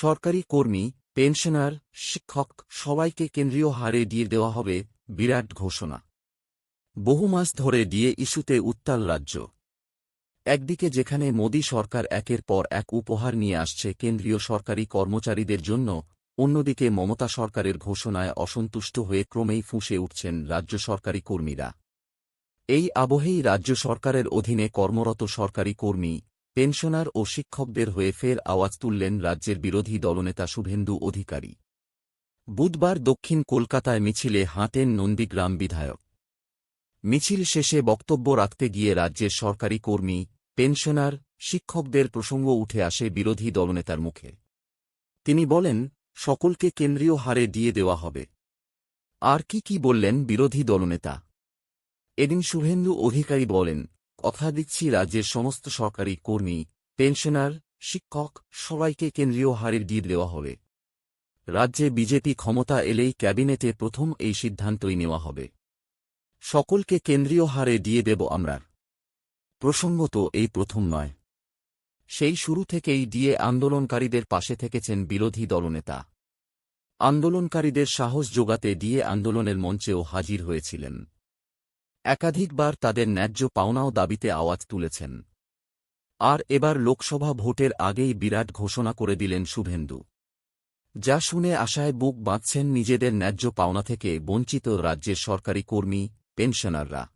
সরকারি কর্মী, পেনশনার, শিক্ষক সবাইকে কেন্দ্রীয় হারে দিয়ে দেওয়া হবে, বিরাট ঘোষণা। বহু মাস ধরে দিয়ে ইস্যুতে উত্তাল রাজ্য। একদিকে যেখানে মোদী সরকার একের পর এক উপহার নিয়ে আসছে কেন্দ্রীয় সরকারি কর্মচারীদের জন্য, অন্যদিকে মমতা সরকারের ঘোষণায় অসন্তুষ্ট হয়ে ক্রমেই ফুঁসে উঠছেন রাজ্য সরকারি কর্মীরা। এই আবহেই রাজ্য সরকারের অধীনে কর্মরত সরকারি কর্মী পেনশনার ও শিক্ষকদের হয়ে ফের আওয়াজ তুললেন রাজ্যের বিরোধী দলনেতা শুভেন্দু অধিকারী। বুধবার দক্ষিণ কলকাতায় মিছিলে হাঁটেন নন্দীগ্রাম বিধায়ক। মিছিল শেষে বক্তব্য রাখতে গিয়ে রাজ্যের সরকারি কর্মী, পেনশনার, শিক্ষকদের প্রসঙ্গ উঠে আসে বিরোধী দলনেতার মুখে। তিনি বলেন, সকলকে কেন্দ্রীয় হারে দিয়ে দেওয়া হবে। আর কি কি বললেন বিরোধী দলনেতা? এদিন শুভেন্দু অধিকারী বলেন কথা দিচ্ছি রাজ্যের সমস্ত সরকারি কর্মী, পেনশনার, শিক্ষক, সবাইকে কেন্দ্রীয় হারে দিয়ে দেওয়া হবে। রাজ্যে বিজেপি ক্ষমতা এলেই ক্যাবিনেটে প্রথম এই সিদ্ধান্তই নেওয়া হবে। সকলকে কেন্দ্রীয় হারে দিয়ে দেব আমরা। প্রসঙ্গত, এই প্রথম নয়। সেই শুরু থেকেই দিয়ে আন্দোলনকারীদের পাশে থেকেছেন বিরোধী দলনেতা। আন্দোলনকারীদের সাহস যোগাতে দিয়ে আন্দোলনের মঞ্চেও হাজির হয়েছিলেন। একাধিকবার তাদের ন্যায্য পাওনাও দাবিতে আওয়াজ তুলেছেন। আর এবার লোকসভা ভোটের আগেই বিরাট ঘোষণা করে দিলেন শুভেন্দু। যা শুনে আশায় বুক বাঁধছেন নিজেদের ন্যায্য পাওনা থেকে বঞ্চিত রাজ্যের সরকারি কর্মী, পেনশনাররা।